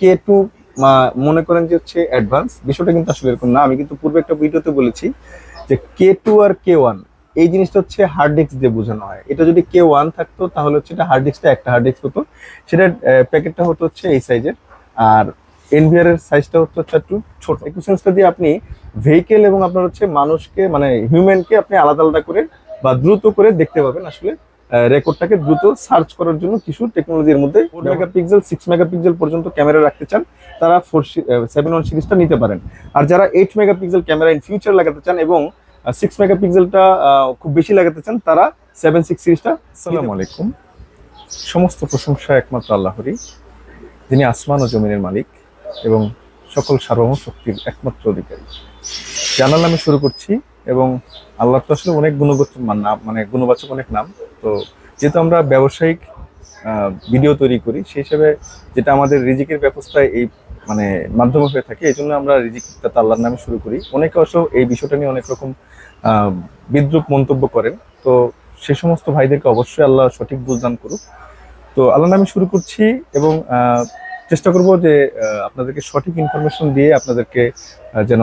কে two মনে করেন যে হচ্ছে অ্যাডভান্স বিষয়টা কিন্তু আসলে এরকম না। আমি কিন্তু পূর্বে একটা ভিডিওতে বলেছি যে কে টু আর কে ওয়ান এই জিনিসটা হচ্ছে হার্ড ডিস্ক দিয়ে বোঝানো হয়। এটা যদি কে ওয়ান থাকতো, তাহলে হচ্ছে এটা হার্ড ডিস্কটা একটা হার্ড ডিস্ক হতো। সেটার প্যাকেটটা হতো হচ্ছে এই সাইজের আর এনভিআর এর সাইজটা হচ্ছে হচ্ছে একটু ছোট। একটু সেন্সটা দিয়ে আপনি ভেহিকেল এবং আপনার হচ্ছে মানুষকে মানে হিউম্যানকে আপনি আলাদা আলাদা করে বা দ্রুত করে দেখতে পাবেন আসলে রেকর্ডটাকে দ্রুত সার্চ করার জন্য কিছু টেকনোলজির মধ্যে ফোর মেগাপিক্সেল সিক্স মেগাপিক্সেল পর্যন্ত ক্যামেরা রাখতে চান তারা ফোর সেভেন ওয়ান সিরিজটা নিতে পারেন। আর যারা eight megapixel camera in future লাগাতে চান এবং সিক্স মেগাপিক্সেলটা খুব বেশি লাগাতে চান তারা সেভেন সিক্স সিরিজটা সালাম আলাইকুম। সমস্ত প্রশংসা একমাত্র আল্লাহরই যিনি আসমান ও জমিনের মালিক এবং সকল সার্বভৌম শক্তির একমাত্র অধিকারী। জানাল নামে শুরু করছি এবং আল্লাহ তো আসলে অনেক গুণগত মান- নাম মানে গুণবাচক অনেক নাম। তো যেহেতু আমরা ব্যবসায়িক ভিডিও তৈরি করি, সেই হিসেবে যেটা আমাদের রিজিকের ব্যবস্থায় এই মানে মাধ্যমে হয়ে থাকে, এই জন্য আমরা রিজিকটা আল্লাহর নামে শুরু করি। অনেকে অবশ্য এই বিষয়টা নিয়ে অনেক রকম বিদ্রুপ মন্তব্য করেন। তো সে সমস্ত ভাইদেরকে অবশ্যই আল্লাহ সঠিক বুঝদান করুক। তো আল্লাহ নামে শুরু করছি এবং চেষ্টা করব যে আপনাদেরকে সঠিক ইনফরমেশন দিয়ে আপনাদেরকে যেন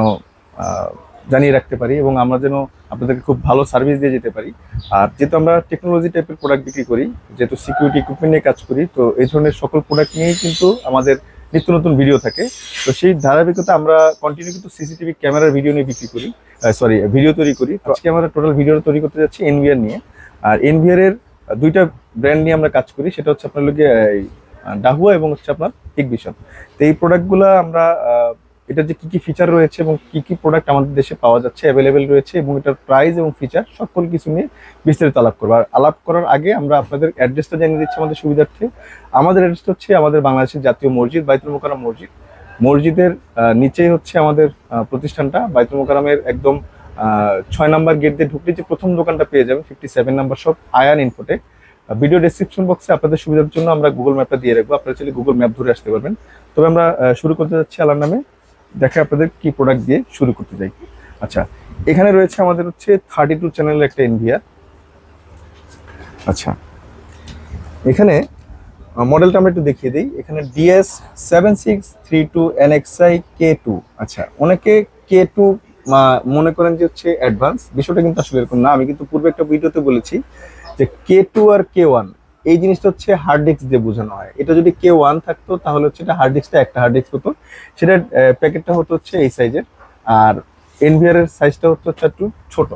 জানিয়ে রাখতে পারি এবং আমরা যেন আপনাদেরকে খুব ভালো সার্ভিস দিয়ে যেতে পারি। আর যেহেতু আমরা টেকনোলজি টাইপের প্রোডাক্ট বিক্রি করি, যেহেতু সিকিউরিটি ইকুইপমেন্ট নিয়ে কাজ করি, তো এই ধরনের সকল প্রোডাক্ট নিয়েই কিন্তু আমাদের নিত্য নতুন ভিডিও থাকে। তো সেই ধারাবাহিকতা আমরা কন্টিনিউ কিন্তু সিসিটিভি ক্যামেরার ভিডিও নিয়ে বিক্রি করি সরি ভিডিও তৈরি করি। আজকে আমরা টোটাল ভিডিও তৈরি করতে যাচ্ছি এনভিআর নিয়ে। আর এনভিআর এর দুইটা ব্র্যান্ড নিয়ে আমরা কাজ করি, সেটা হচ্ছে আপনার লোকে ডাহুয়া এবং হচ্ছে আপনার হিগভিশন তো এই প্রোডাক্টগুলো আমরা এটার যে কি কি ফিচার রয়েছে এবং কি কি প্রোডাক্ট আমাদের দেশে পাওয়া যাচ্ছে অ্যাভেলেবেল রয়েছে এবং এটার প্রাইস এবং ফিচার সকল কিছু নিয়ে বিস্তারিত আলাপ করব। আর আলাপ করার আগে আমরা আপনাদের অ্যাড্রেসটা জানিয়ে দিচ্ছি আমাদের সুবিধার্থে। আমাদের অ্যাড্রেসটা হচ্ছে আমাদের বাংলাদেশের জাতীয় মসজিদ, বাইতুল মোকাররম মসজিদ। মসজিদের নিচেই হচ্ছে আমাদের প্রতিষ্ঠানটা। বাইতুল মোকাররমের একদম ছয় নাম্বার গেট দিয়ে ঢুকলে যে প্রথম দোকানটা পেয়ে যাবেন fifty seven number shop Ayan Infotech video description বক্সে আপনাদের সুবিধার জন্য আমরা গুগল ম্যাপটা দিয়ে রাখব। আপনারা চাইলে গুগল ম্যাপ ধরে আসতে পারবেন। তবে আমরা শুরু করতে যাচ্ছি আল্লাহর নামে। দেখে আপনাদের কি প্রোডাক্ট দিয়ে শুরু করতে চাই। আচ্ছা এখানে রয়েছে আমাদের হচ্ছে থার্টি টু চ্যানেলের একটা এনভিআর আচ্ছা এখানে মডেলটা আমরা একটু দেখিয়ে দিই। এখানে DS seven six three two NXI K two আচ্ছা অনেকে কে টু মনে করেন যে হচ্ছে অ্যাডভান্স বিষয়টা কিন্তু আসলে এরকম না। আমি কিন্তু পূর্বে একটা ভিডিওতে বলেছি যে কে টু আর কে ওয়ান এই জিনিসটা হচ্ছে হার্ড ডিস্ক দিয়ে বোঝানো হয়। এটা যদি কে ওয়ান থাকতো, তাহলে হচ্ছে এটা হার্ড ডিস্কটা একটা হার্ড ডিস্ক হতো। সেটার প্যাকেটটা হতো হচ্ছে এই সাইজের আর এনভিআর এর সাইজটা হচ্ছে হচ্ছে একটু ছোট।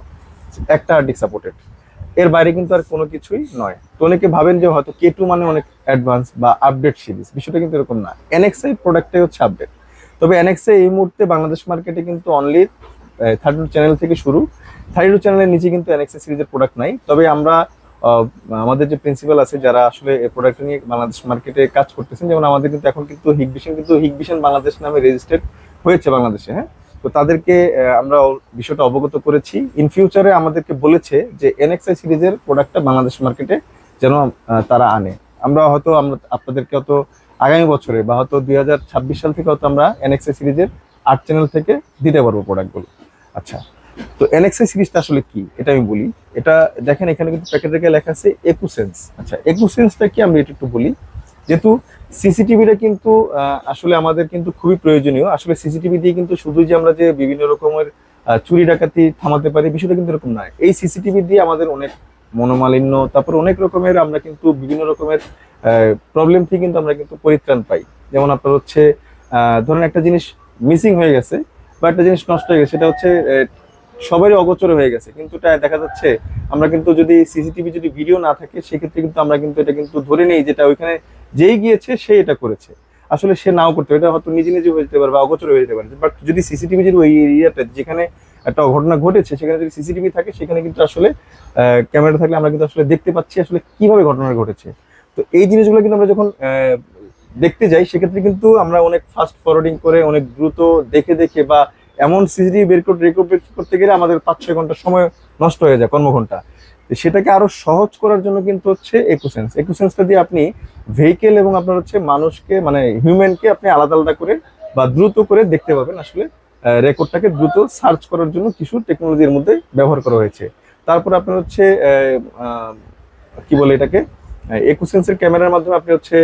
একটা হার্ড ডিস্ক সাপোর্টেড এর বাইরে কিন্তু আর কোনো কিছুই নয়। তো অনেকে ভাবেন যে হয়তো কে টু মানে অনেক অ্যাডভান্স বা আপডেট সিরিজ বিষয়টা কিন্তু এরকম না। এনএক্সআই প্রোডাক্টটাই হচ্ছে আপডেট তবে এনএক্সআই এই মুহূর্তে বাংলাদেশ মার্কেটে কিন্তু অনলি থার্টি চ্যানেল থেকে শুরু। থার্টি টু চ্যানেলের নিচে কিন্তু এনএক্সআই সিরিজের প্রোডাক্ট নাই। তবে আমরা আমাদের যে প্রিন্সিপাল আছে, যারা আসলে এই প্রোডাক্ট নিয়ে বাংলাদেশ মার্কেটে কাজ করতেছেন, যেমন আমাদের কিন্তু এখন কিন্তু হিগভিশন কিন্তু হিগভিশন বাংলাদেশ নামে রেজিস্টার্ড হয়েছে বাংলাদেশে হ্যাঁ? তো তাদেরকে আমরা বিষয়টা অবগত করেছি। ইন ফিউচারে আমাদেরকে বলেছে যে এনএক্সআই সিরিজের প্রোডাক্টটা বাংলাদেশ মার্কেটে যেন তারা আনে। আমরা হয়তো, আমরা আপনাদেরকে হয়তো আগামী বছরে বা হয়তো দুই হাজার ছাব্বিশ সাল থেকে হয়তো আমরা এনএক্সআই সিরিজের আট চ্যানেল থেকে দিতে পারব প্রোডাক্টগুলো আচ্ছা তো এনএক্সআই সিরিজটা আসলে কি? এটা আমি বলি। এটা দেখেন, এখানে কিন্তু প্যাকেট রেখে লেখা আছে একুসেন্স আচ্ছা একুসেন্সটা কি? আমি এটা একটু বলি। যেহেতু সিসিটিভিটা কিন্তু আসলে আমাদের কিন্তু খুবই প্রয়োজনীয়। আসলে সিসিটিভি দিয়ে কিন্তু শুধু যে আমরা যে বিভিন্ন রকমের চুরি ডাকাতি থামাতে পারি, বিষয়টা কিন্তু এরকম নয়। এই সিসিটিভি দিয়ে আমাদের অনেক মনোমালিন্য, তারপর অনেক রকমের আমরা কিন্তু বিভিন্ন রকমের প্রবলেম থেকে কিন্তু আমরা কিন্তু পরিত্রাণ পাই। যেমন আপনার হচ্ছে ধরেন একটা জিনিস মিসিং হয়ে গেছে, বা একটা জিনিস নষ্ট হয়ে গেছে, সেটা হচ্ছে সবারই অগোচর হয়ে গেছে। কিন্তু এটা দেখা যাচ্ছে, আমরা কিন্তু যদি সিসিটিভি যদি ভিডিও না থাকে, সেক্ষেত্রে কিন্তু আমরা কিন্তু এটা কিন্তু ধরে নেই যেটা ওইখানে যেই গিয়েছে, সে এটা করেছে। আসলে সে নাও করতে এটা হয়তো নিজে নিজে হয়ে যেতে পারে বা অগোচর হয়ে যেতে পারে। বাট যদি সিসিটিভি যদি ওই এরিয়াটা যেখানে একটা ঘটনা ঘটেছে, সেখানে যদি সিসিটিভি থাকে, সেখানে কিন্তু আসলে ক্যামেরা থাকলে আমরা কিন্তু আসলে দেখতে পাচ্ছি আসলে কীভাবে ঘটনা ঘটেছে। তো এই জিনিসগুলো কিন্তু আমরা যখন দেখতে যাই, সেক্ষেত্রে কিন্তু আমরা অনেক ফাস্ট ফরওয়ার্ডিং করে, অনেক দ্রুত দেখে দেখে বা এমন সিসিটিভি বের করতে রেকর্ড করতে গেলে আমাদের পাঁচ, ছয় ঘণ্টা সময় নষ্ট হয়ে যায় কর্মঘন্টা সেটাকে আরও সহজ করার জন্য কিন্তু হচ্ছে একুসেন্স একুসেন্সটা দিয়ে আপনি ভেহিকেল এবং আপনার হচ্ছে মানুষকে মানে হিউম্যানকে আপনি আলাদা আলাদা করে বা দ্রুত করে দেখতে পাবেন আসলে রেকর্ডটাকে দ্রুত সার্চ করার জন্য কিছু টেকনোলজির মধ্যে ব্যবহার করা হয়েছে। তারপর আপনার হচ্ছে কি বলে এটাকে? একুসেন্সের ক্যামেরার মাধ্যমে আপনি হচ্ছে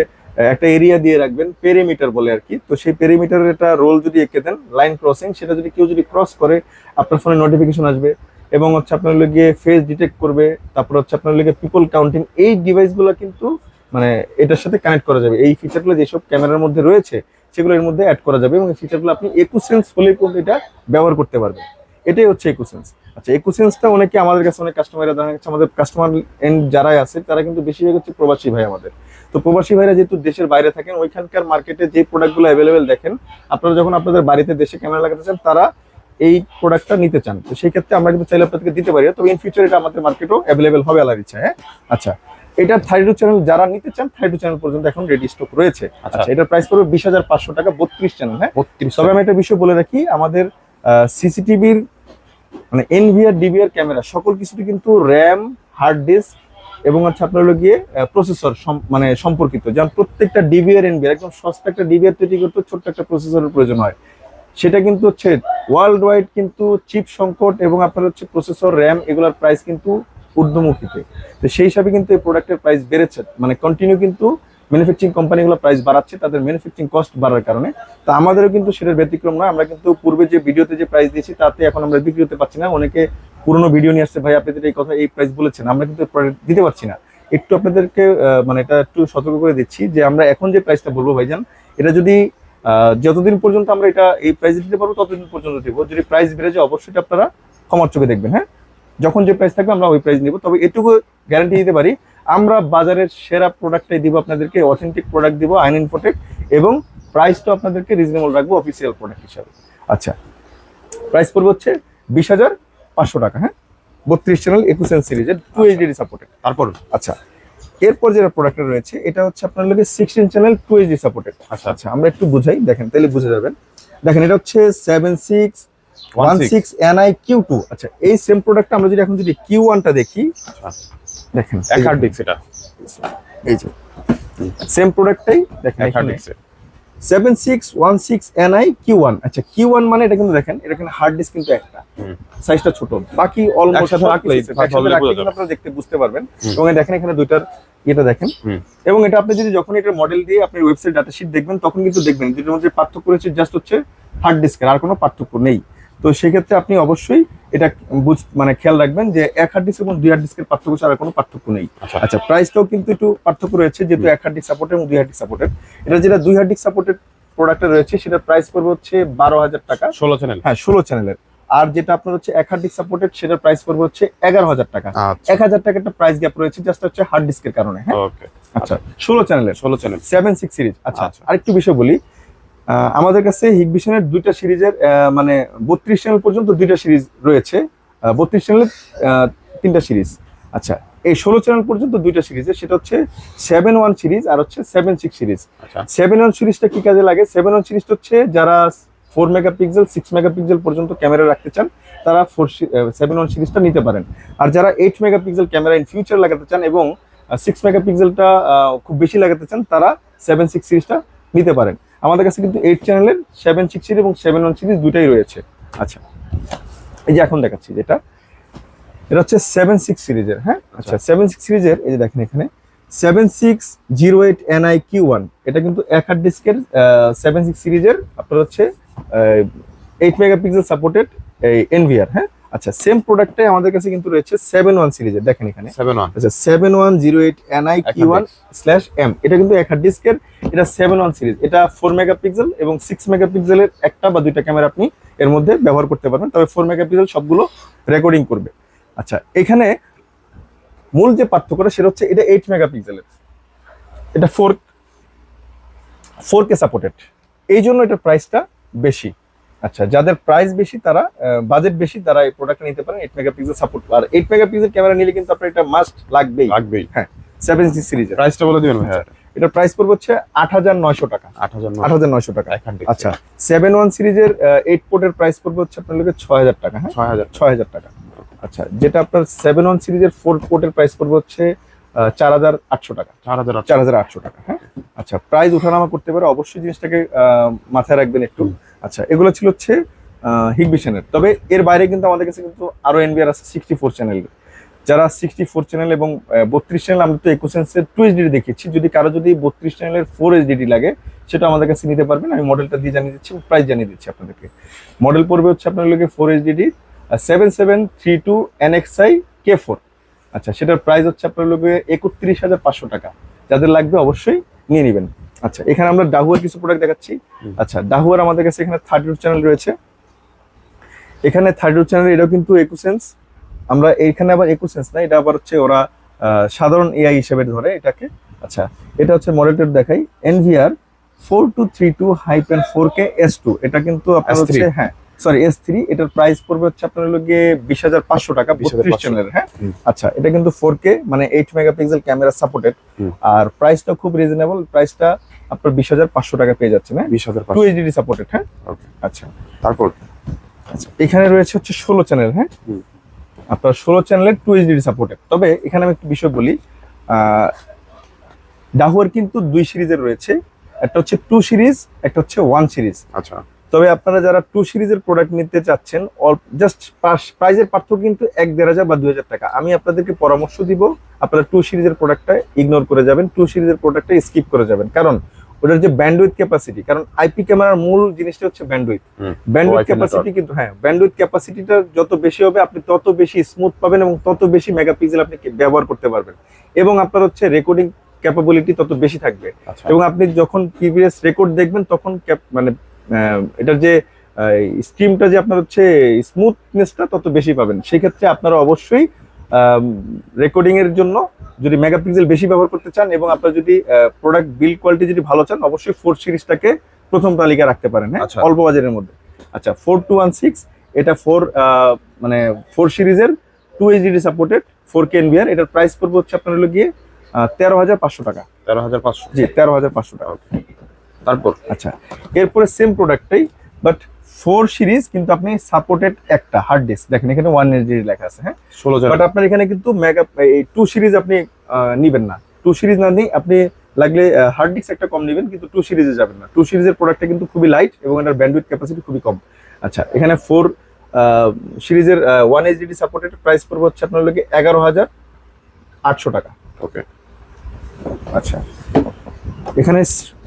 একটা এরিয়া দিয়ে রাখবেন পেরিমিটার বলে আর কি। তো সেই পেরিমিটারের একটা রোল যদি এঁকে দেন লাইন ক্রসিং সেটা যদি কেউ যদি ক্রস করে, আপনার ফোনে নোটিফিকেশন আসবে এবং হচ্ছে আপনার গিয়ে ফেস ডিটেক্ট করবে, তারপর হচ্ছে আপনার গিয়ে পিপল কাউন্টিং এই ডিভাইসগুলো কিন্তু মানে এটার সাথে কানেক্ট করা যাবে। এই ফিচারগুলো যেসব ক্যামেরার মধ্যে রয়েছে, সেগুলো এর মধ্যে অ্যাড করা যাবে এবং এই ফিচারগুলো আপনি একুসেন্স হলে কিন্তু এটা ব্যবহার করতে পারবেন। এটাই হচ্ছে একুসেন্স আচ্ছা একুসেন্সটা অনেকে আমাদের কাছে অনেক কাস্টমাররা দেখা যাচ্ছে আমাদের কাস্টমার এন্ড যারাই আছে, তারা কিন্তু বেশিরভাগ হচ্ছে প্রবাসী ভাই আমাদের। তো প্রবাসী ভাইরা যেহেতু দেশের বাইরে থাকেন ওইখানকার মার্কেটে যে প্রোডাক্টগুলো অ্যাভেলেবেল দেখেন আপনারা যখন আপনাদের বাড়িতে দেশে ক্যামেরা লাগাতে চান তারা এই প্রোডাক্টটা নিতে চান। তো সেই ক্ষেত্রে আমরা কিন্তু চাইলে আপনাদেরকে দিতে পারি। তবে ইন ফিউচার এটা আমাদের মার্কেটও অ্যাভেলেবেল হবে আলার ইচ্ছা হ্যাঁ? আচ্ছা এটা থার্টি চ্যানেল যারা নিতে চান থার্টি চ্যানেল পর্যন্ত এখন রেডি স্টক রয়েছে। আচ্ছা। আচ্ছা এটার প্রাইস পড়বে বিশ হাজার পাঁচশো টাকা বত্রিশ চ্যানেল হ্যাঁ? বত্রিশ তবে আমি একটা বিষয় বলে রাখি আমাদের সিসিটিভির মানে এনভিআর ডিভিআর ক্যামেরা সকল কিছুতে কিন্তু র্যাম হার্ড ডিস্ক এবং হচ্ছে আপনার হলো গিয়ে প্রসেসর মানে সম্পর্কিত। যেমন প্রত্যেকটা ডিভিআর এনভিআর একদম সস্তা একটা ডিভিআর তৈরি করতে ছোট্ট একটা প্রসেসরের প্রয়োজন হয়। সেটা কিন্তু হচ্ছে ওয়ার্ল্ড ওয়াইড কিন্তু চিপ সংকট এবং আপনার হচ্ছে প্রসেসর র্যাম এগুলোর প্রাইস কিন্তু ঊর্ধ্বমুখীতে। তো সেই হিসাবে কিন্তু এই প্রোডাক্টের প্রাইস বেড়েছে। মানে কন্টিনিউ কিন্তু ম্যানুফ্যাকচারিং কোম্পানিগুলো প্রাইস বাড়াচ্ছে, তাদের ম্যানুফ্যাকচারিং কস্ট বাড়ার কারণে। তো আমাদেরও কিন্তু সেটার ব্যতিক্রম নয়। আমরা কিন্তু পূর্বে যে ভিডিওতে যে প্রাইস দিয়েছি, তাতে এখন আমরা বিক্রি হতে পারছি না। অনেকে পুরোনো ভিডিও নিয়ে আসছে, ভাই, আপনাদের এই কথা, এই প্রাইস বলেছেন, আমরা কিন্তু দিতে পারছি না। একটু আপনাদেরকে মানে এটা একটু সতর্ক করে দিচ্ছি যে আমরা এখন যে প্রাইসটা বলব, ভাইজান, এটা যদি যতদিন পর্যন্ত আমরা এটা, এই প্রাইস দিতে পারব, ততদিন পর্যন্ত দেবো। যদি প্রাইস বেড়ে যায়, অবশ্যই আপনারা ক্ষমার চোখে দেখবেন হ্যাঁ? যখন যে প্রাইস থাকবে, আমরা ওই প্রাইস নিব। তবে এটুকু গ্যারান্টি দিতে পারি, আমরা বাজারের সেরা প্রোডাক্টটাই দিব আপনাদেরকে অথেন্টিক প্রোডাক্ট দিব আইন ইনফোটেক এবং প্রাইসটা আপনাদেরকে রিজনেবল রাখব অফিসিয়াল প্রোডাক্ট হিসাবে। আচ্ছা প্রাইস পড়বে হচ্ছে বিশ হাজার পাঁচশো টাকা হ্যাঁ? বত্রিশ চ্যানেল একুশ এন সিরিজের টু এইচডি সাপোর্টেড তারপর? আচ্ছা এরপর যেটা প্রোডাক্টটা রয়েছে এটা হচ্ছে আপনার লোকে sixteen channel two HD supported আচ্ছা। আচ্ছা আমরা একটু বুঝাই দেখেন তাহলে বুঝে যাবেন। দেখেন এটা হচ্ছে seven six one six NI Q two আচ্ছা এই সেম প্রোডাক্টটা আমরা যদি এখন যদি কিউ ওয়ানটা দেখি আচ্ছা। দেখেন এক হার্ড ডিস্ক এটা। এই যে সেম প্রোডাক্টটাই দেখেন এক hard disk. Seven six one six NI Q one আচ্ছা কিউ ওয়ান মানে এটা কিন্তু দেখেন এটা কিন্তু হার্ড ডিস্ক কিন্তু একটা। সাইজটা ছোট। বাকি অলমোস্ট। আপনারা দেখতে বুঝতে পারবেন। এবং দেখেন এখানে দুইটার ইয়েটা দেখেন। এবং এটা আপনি যদি যখন এটা মডেল দিয়ে আপনি ওয়েবসাইট ডাটা শিট দেখবেন তখন কিন্তু দেখবেন দুটোর মধ্যে পার্থক্য রয়েছে জাস্ট হচ্ছে হার্ড ডিস্কের আর কোনো পার্থক্য নেই। তো সেক্ষেত্রে আপনি অবশ্যই এটা বুঝ মানে খেয়াল রাখবেন যে এক হার্ড ডিস্ক এবং দুই হার্ড ডিস্কের পার্থক্য ছাড়া কোনো পার্থক্য নেই। আচ্ছা। আচ্ছা প্রাইসটাও কিন্তু একটু পার্থক্য রয়েছে যেহেতু এক হার্ড ডিস্ক সাপোর্টেড এবং দুই হার্ড ডিস্ক সাপোর্টেড এটা যেটা দুই হার্ড ডিস্ক সাপোর্টেড প্রোডাক্টে রয়েছে সেটার প্রাইস পড়বে হচ্ছে বারো হাজার টাকা। ষোলো চ্যানেল হ্যাঁ ষোলো চ্যানেলের আর যেটা আপনার হচ্ছে এক হার্ড ডিস্ক সাপোর্টেড সেটার প্রাইস পড়বে হচ্ছে এগারো হাজার টাকা। আচ্ছা। এক হাজার টাকা একটা প্রাইস গ্যাপ রয়েছে জাস্ট হচ্ছে হার্ড ডিস্কের কারণে হ্যাঁ? আচ্ছা ষোলো চ্যানেলের ষোলো চ্যানেল সেভেন সিক্স সিরিজ আচ্ছা আচ্ছা। আরেকটু বিষয় বলি আমাদের কাছে হিগবিশনের দুইটা সিরিজের মানে বত্রিশ চ্যানেল পর্যন্ত দুইটা সিরিজ রয়েছে। বত্রিশ চ্যানেলের তিনটা সিরিজ। আচ্ছা এই ষোলো চ্যানেল পর্যন্ত দুইটা সিরিজের সেটা হচ্ছে সেভেন ওয়ান সিরিজ আর হচ্ছে সেভেন সিক্স সিরিজ আচ্ছা। সেভেন ওয়ান সিরিজটা কি কাজে লাগে? সেভেন ওয়ান সিরিজটা হচ্ছে যারা ফোর মেগাপিক্সেল সিক্স মেগাপিক্সেল পর্যন্ত ক্যামেরা রাখতে চান তারা ফোর সেভেন ওয়ান সিরিজটা নিতে পারেন। আর যারা eight megapixel camera in future লাগাতে চান এবং সিক্স মেগাপিক্সেলটা খুব বেশি লাগাতে চান তারা সেভেন সিক্স সিরিজটা নিতে পারেন। আমাদের কাছে কিন্তু এইট চ্যানেলের সেভেন সিক্স সিরিজ এবং সেভেন ওয়ান সিরিজ দুটাই রয়েছে। আচ্ছা এই যে এখন দেখাচ্ছি যেটা এটা হচ্ছে সেভেন সিক্স সিরিজের হ্যাঁ? আচ্ছা। সেভেন সিক্স সিরিজের এই যে দেখেন এখানে seven six zero eight NI Q one এটা কিন্তু এক হার্ড ডিস্কের সেভেন সিক্স সিরিজের আপনার হচ্ছে এইট মেগাপিক্সেল সাপোর্টেড এই এনভিআর হ্যাঁ? আচ্ছা সেম প্রোডাক্টটাই আমাদের কাছে কিন্তু রয়েছে সেভেন ওয়ান সিরিজের দেখেন এখানে। সেভেন ওয়ান আচ্ছা seven one zero eight NI one slash M এটা কিন্তু এক হার্ড ডিস্কের এটা সেভেন ওয়ান সিরিজ এটা ফোর মেগাপিক্সেল এবং সিক্স মেগাপিক্সেলের একটা বা দুইটা ক্যামেরা আপনি এর মধ্যে ব্যবহার করতে পারবেন। তবে ফোর মেগাপিক্সেল সবগুলো রেকর্ডিং করবে। আচ্ছা এখানে মূল যে পার্থক্যটা সেটা হচ্ছে এটা এইট মেগাপিক্সেলের এটা ফোর ফোর কে সাপোর্টেড এই জন্য এটার প্রাইসটা বেশি। আচ্ছা যাদের প্রাইস বেশি তারা বাজেট বেশি তারা এই প্রোডাক্টটা নিতে পারেন এইট মেগাপিক্সেল সাপোর্ট আর এইট মেগাপিক্সেল ক্যামেরা নিলে কিন্তু আপনার এটা মাস্ট লাগবেই। লাগবেই। হ্যাঁ সেভেন সি সিরিজের প্রাইসটা বলে দিবেন ভাই। এটার প্রাইস পড়বে হচ্ছে আট হাজার নয়শো টাকা। আট হাজার নয়শো। টাকা। আচ্ছা সেভেন ওয়ান সিরিজের এইট পোর্টের প্রাইস পড়বে হচ্ছে আপনার লোকের ছয় হাজার টাকা হ্যাঁ? ছয় হাজার। ছয় হাজার টাকা। আচ্ছা যেটা আপনার সেভেন ওয়ান সিরিজের ফোর পোর্টের প্রাইস পড়বে হচ্ছে চার হাজার আটশো টাকা। চার হাজার চার হাজার আটশো টাকা হ্যাঁ? আচ্ছা প্রাইস ওঠানামা করতে পারে অবশ্যই জিনিসটাকে মাথায় রাখবেন একটু। আচ্ছা এগুলো ছিল হচ্ছে হিগবিশনের তবে এর বাইরে কিন্তু আমাদের কাছে কিন্তু আরও এনবিআর আছে সিক্সটি ফোর চ্যানেল যারা সিক্সটি ফোর চ্যানেল এবং বত্রিশ চ্যানেল আমরা তো একুসেন্সের টু এইচডি দেখিয়েছি। যদি কারও যদি বত্রিশ চ্যানেলের ফোর এইচডি লাগে, সেটা আমাদের কাছে নিতে পারবেন। আমি মডেলটা দিয়ে জানিয়ে দিচ্ছি প্রাইস জানিয়ে দিচ্ছি আপনাদেরকে। মডেল পড়বে হচ্ছে আপনার লোকে four HD seven seven three two NXI K four আচ্ছা সেটার প্রাইস হচ্ছে আপনার লোকে একত্রিশ হাজার পাঁচশো টাকা। যাদের লাগবে অবশ্যই নিয়ে নেবেন। আচ্ছা এখানে আমরা ডাহুয়ার কিছু প্রোডাক্ট দেখাচ্ছি। আচ্ছা ডাহুয়ার আমাদের কাছে এখানে থার্ড রুট চ্যানেল রয়েছে। এখানে থার্ড রুট চ্যানেল এটাও কিন্তু একুসেন্স আমরা এখানে আবার একুসেন্স না এটা আবার হচ্ছে ওরা সাধারণ এআই হিসেবে ধরে এটাকে। আচ্ছা এটা হচ্ছে মডেলটা দেখাই। NVR four two three two hyphen four K S two এটা কিন্তু আপনার হচ্ছে হ্যাঁ সরি এস থ্রি এটার প্রাইস পড়বে হচ্ছে আপনার লোকে বিশ হাজার পাঁচশো টাকা 20,500 বত্রিশ চ্যানেলের হ্যাঁ? আচ্ছা এটা কিন্তু ফোর কে মানে এইট মেগাপিক্সেল ক্যামেরা সাপোর্টেড আর প্রাইসটা খুব রিজনেবল প্রাইসটা আপনার বিশ হাজার পাঁচশো টাকা পেয়ে যাচ্ছেন হ্যাঁ? বিশ হাজার টু এইচডি সাপোর্টেড হ্যাঁ? আচ্ছা। তারপর? আচ্ছা এখানে রয়েছে হচ্ছে ষোলো চ্যানেল হ্যাঁ? আপনার ষোলো চ্যানেলের টু এইচডি সাপোর্টেড তবে এখানে আমি একটু বিষয় বলি ডাহুয়ার কিন্তু দুই সিরিজের রয়েছে। একটা হচ্ছে টু সিরিজ একটা হচ্ছে ওয়ান সিরিজ আচ্ছা। তবে আপনারা যারা টু সিরিজের প্রোডাক্ট নিতে চাচ্ছেন জাস্ট প্রাইজের পার্থক্য কিন্তু এক দেড় হাজার বা দুই হাজার টাকা। আমি আপনাদেরকে পরামর্শ দিব আপনারা টু সিরিজের প্রোডাক্টটা ইগনোর করে যাবেন টু সিরিজের প্রোডাক্টটা স্কিপ করে যাবেন। কারণ ওটার যে ব্যান্ডউইথ ক্যাপাসিটি কারণ আইপি ক্যামেরার মূল জিনিসটা হচ্ছে ব্যান্ডউইথ। ব্যান্ডউইথ ক্যাপাসিটি কিন্তু হ্যাঁ ব্যান্ডউইথ ক্যাপাসিটিটা যত বেশি হবে আপনি তত বেশি স্মুথ পাবেন এবং তত বেশি মেগাপিক্সেল আপনি কি- ব্যবহার করতে পারবেন। এবং আপনার হচ্ছে রেকর্ডিং ক্যাপাবিলিটি তত বেশি থাকবে। আচ্ছা। এবং আপনি যখন প্রিভিয়াস রেকর্ড দেখবেন তখন মানে এটার যে স্ট্রিমটা যে আপনার হচ্ছে স্মুথনেসটা তত বেশি পাবেন। সেই ক্ষেত্রে আপনারা অবশ্যই রেকর্ডিং এর জন্য যদি মেগাপিক্সেল বেশি ব্যবহার করতে চান এবং আপনার যদি প্রোডাক্ট বিল্ড কোয়ালিটি যদি ভালো চান অবশ্যই ফোর সিরিজটাকে প্রথম তালিকা রাখতে পারেন হ্যাঁ? আচ্ছা। অল্প বাজারের মধ্যে। আচ্ছা ফোর টু ওয়ান সিক্স এটা ফোর মানে ফোর সিরিজের two HD supported four K NVR এটার প্রাইস পড়বে হচ্ছে আপনার হলো গিয়ে তেরো হাজার পাঁচশো টাকা। তেরো হাজার পাঁচশো। জি তেরো হাজার পাঁচশো টাকা। তারপর। আচ্ছা এরপরে সেম প্রোডাক্টটাই বাট ফোর সিরিজ কিন্তু আপনি সাপোর্টেড একটা হার্ড ডিস্ক দেখেন এখানে ওয়ান এইচডি লেখা আছে হ্যাঁ? ষোলো বাট আপনার এখানে কিন্তু মেগা এই টু সিরিজ আপনি নিবেন না। টু সিরিজ না নিয়ে আপনি লাগলে হার্ড ডিস্ক একটা কম নেবেন কিন্তু টু সিরিজে যাবেন না। টু সিরিজের প্রোডাক্টটা কিন্তু খুবই লাইট এবং এটার ব্যান্ডউইথ ক্যাপাসিটি খুবই কম। আচ্ছা এখানে ফোর সিরিজের ওয়ান এইচডি সাপোর্টেড প্রাইস পড়বে হচ্ছে আপনার লোকে এগারো হাজার আটশো টাকা। ওকে আচ্ছা। এখানে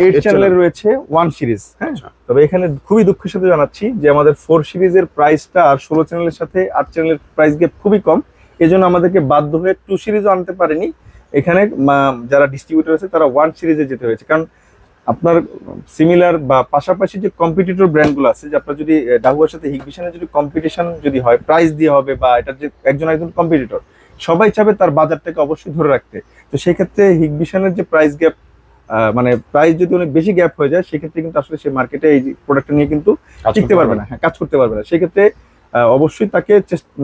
এইট চ্যানেলের রয়েছে ওয়ান সিরিজ হ্যাঁ? আচ্ছা। তবে এখানে খুবই দুঃখের সাথে জানাচ্ছি যে আমাদের ফোর সিরিজের প্রাইসটা আর ষোলো চ্যানেলের সাথে আট চ্যানেলের প্রাইস গ্যাপ খুবই কম। এই জন্য আমাদেরকে বাধ্য হয়ে টু সিরিজও আনতে পারেনি। এখানে যারা ডিস্ট্রিবিউটর আছে তারা ওয়ান সিরিজে যেতে হয়েছে। কারণ আপনার সিমিলার বা পাশাপাশি যে কম্পিটিটর ব্র্যান্ডগুলো আছে যে আপনার যদি ডাহুয়ার সাথে হিগবিশনের যদি কম্পিটিশন যদি হয় প্রাইস দিয়ে হবে বা এটার যে একজন একজন কম্পিটিটর সবাই চাবে তার বাজারটাকে অবশ্যই ধরে রাখতে। তো সেক্ষেত্রে হিগবিশনের যে প্রাইস গ্যাপ মানে প্রাইস যদি অনেক বেশি গ্যাপ হয়ে যায় সেক্ষেত্রে কিন্তু আসলে সে মার্কেটে এই প্রোডাক্টটা নিয়ে কিন্তু টিকতে পারবে না। হ্যাঁ কাজ করতে পারবে না। সেক্ষেত্রে অবশ্যই তাকে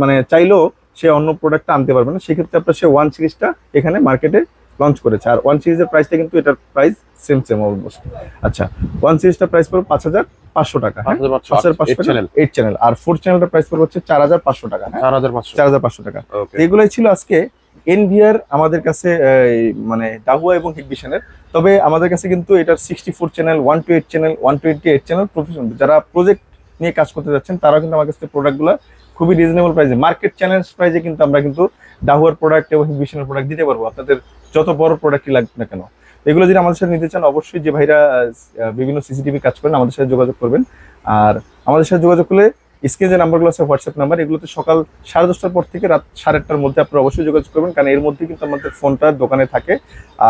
মানে চাইলেও সে অন্য প্রোডাক্টটা আনতে পারবে না। সেক্ষেত্রে আপনার সে ওয়ান সিরিজটা এখানে মার্কেটে লঞ্চ করেছে। আর ওয়ান সিরিজের প্রাইসটা কিন্তু এটার প্রাইস সেম সেম অলমোস্ট আচ্ছা ওয়ান সিরিজটা প্রাইস পড়বে পাঁচ হাজার পাঁচশো টাকা। এইট চ্যানেল আর ফোর চ্যানেলটা প্রাইস পড়বে হচ্ছে চার হাজার পাঁচশো টাকা। হ্যাঁ চার হাজার পাঁচশো। টাকা। এগুলোই ছিল আজকে এনভিআর আমাদের কাছে মানে ডাহুয়া এবং হিগবিশনের। তবে আমাদের কাছে কিন্তু এটার sixty four channel one two eight channel one twenty eight channel professional যারা প্রজেক্ট নিয়ে কাজ করতে যাচ্ছেন, তারাও কিন্তু আমার কাছে প্রোডাক্টগুলো খুবই রিজনেবল প্রাইসে মার্কেট চ্যালেঞ্জ প্রাইসে কিন্তু আমরা কিন্তু ডাহুয়ার প্রোডাক্ট এবং হিগবিশনের প্রোডাক্ট দিতে পারব। আপনাদের যত বড় প্রোডাক্টই লাগবে না কেন। এগুলো যদি আমাদের সাথে নিতে চান, অবশ্যই যে ভাইরা বিভিন্ন সিসিটিভি কাজ করেন, আমাদের সাথে যোগাযোগ করবেন। আর আমাদের সাথে যোগাযোগ করলে স্ক্রিনে যে নাম্বারগুলো আছে হোয়াটসঅ্যাপ নাম্বার, এগুলোতে সকাল সাড়ে দশটার পর থেকে রাত সাড়ে আটটার মধ্যে আপনি অবশ্যই যোগাযোগ করবেন, কারণ এর মধ্যে কিন্তু আমাদের ফোনটা দোকানে থাকে।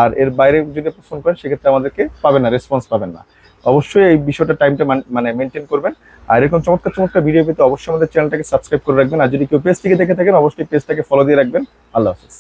আর এর বাইরে যদি আপনি ফোন করেন, সেক্ষেত্রে আমাদেরকে পাবেন না রেসপন্স পাবেন না। অবশ্যই এই বিষয়টা টাইমটা মানে মেনটেন করবেন। আর এরকম চমৎকার চমৎকার ভিডিও পেতে অবশ্যই আমাদের চ্যানেলটাকে সাবস্ক্রাইব করে রাখবেন। আর যদি কেউ পেজ থেকে দেখে থাকেন, অবশ্যই পেজটাকে ফলো দিয়ে রাখবেন। আল্লাহ হাফিজ।